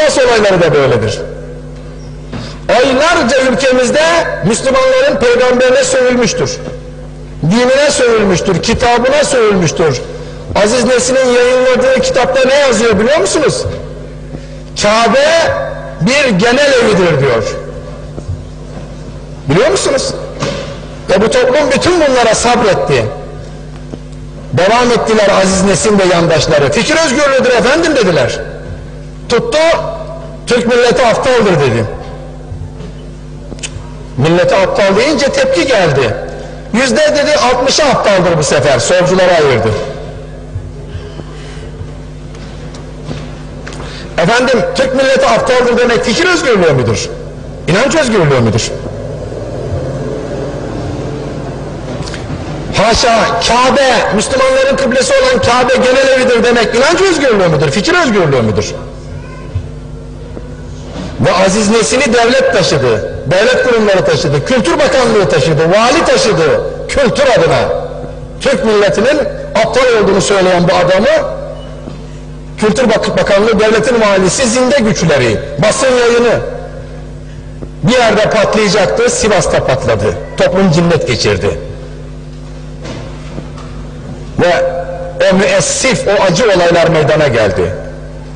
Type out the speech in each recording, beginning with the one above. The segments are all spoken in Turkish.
Sivas olayları da böyledir. Aylarca ülkemizde Müslümanların peygamberine sövülmüştür. Dinine sövülmüştür, kitabına sövülmüştür. Aziz Nesin'in yayınladığı kitapta ne yazıyor biliyor musunuz? Kabe bir genel evidir diyor. Biliyor musunuz? Ve bu toplum bütün bunlara sabretti. Devam ettiler Aziz Nesin ve yandaşları. Fikir özgürlüğüdür efendim dediler. Tuttu, Türk milleti aptaldır dedi. Milleti aptal deyince tepki geldi. Yüzde dedi 60'ı aptaldır bu sefer. Solculara ayırdı. Efendim Türk milleti aptaldır demek fikir özgürlüğü müdür? İnanç özgürlüğü müdür? Haşa Kabe, Müslümanların kıblesi olan Kabe genel evidir demek inanç özgürlüğü müdür? Fikir özgürlüğü müdür? Ve Aziz Nesin'i devlet taşıdı, devlet kurumları taşıdı, Kültür Bakanlığı taşıdı, vali taşıdı, kültür adına. Türk milletinin aptal olduğunu söyleyen bu adamı Kültür Bak- Bakanlığı devletin valisi zinde güçleri, basın yayını bir yerde patlayacaktı, Sivas'ta patladı. Toplum cinnet geçirdi. Ve o müessif, o acı olaylar meydana geldi.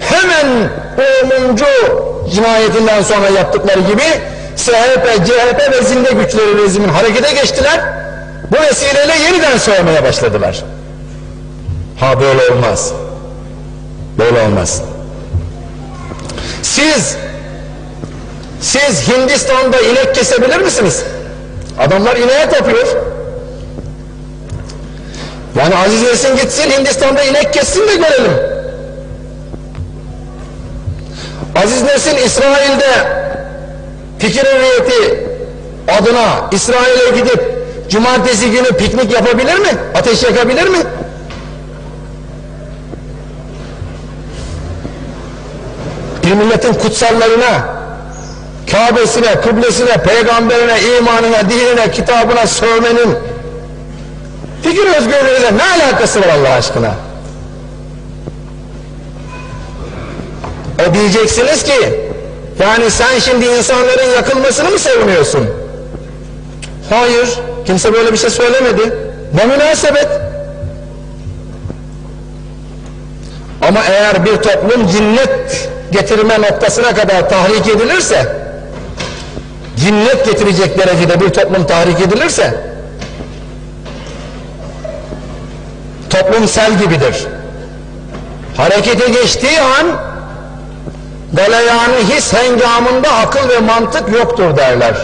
Hemen o 10. cinayetinden sonra yaptıkları gibi SHP, CHP ve zinde güçleri rejimin harekete geçtiler. Bu vesileyle yeniden soğumaya başladılar. Ha böyle olmaz. Böyle olmaz. Siz siz Hindistan'da inek kesebilir misiniz? Adamlar ineğe tapıyor. Yani Aziz Nesin gitsin Hindistan'da inek kessin de görelim. Aziz Nesin İsrail'de fikir hürriyeti adına İsrail'e gidip cumartesi günü piknik yapabilir mi? Ateş yakabilir mi? Bir milletin kutsallarına, Kabe'sine, kıblesine, peygamberine, imanına, dinine, kitabına sövmenin fikir özgürlüğüyle ne alakası var Allah aşkına? E diyeceksiniz ki yani sen şimdi insanların yakılmasını mı savunuyorsun? Hayır, kimse böyle bir şey söylemedi. Ne münasebet? Ama eğer bir toplum cinnet getirme noktasına kadar tahrik edilirse, cinnet getirecek derecede bir toplum tahrik edilirse, toplum sel gibidir. Harekete geçtiği an, galeyanı his hengamında akıl ve mantık yoktur derler.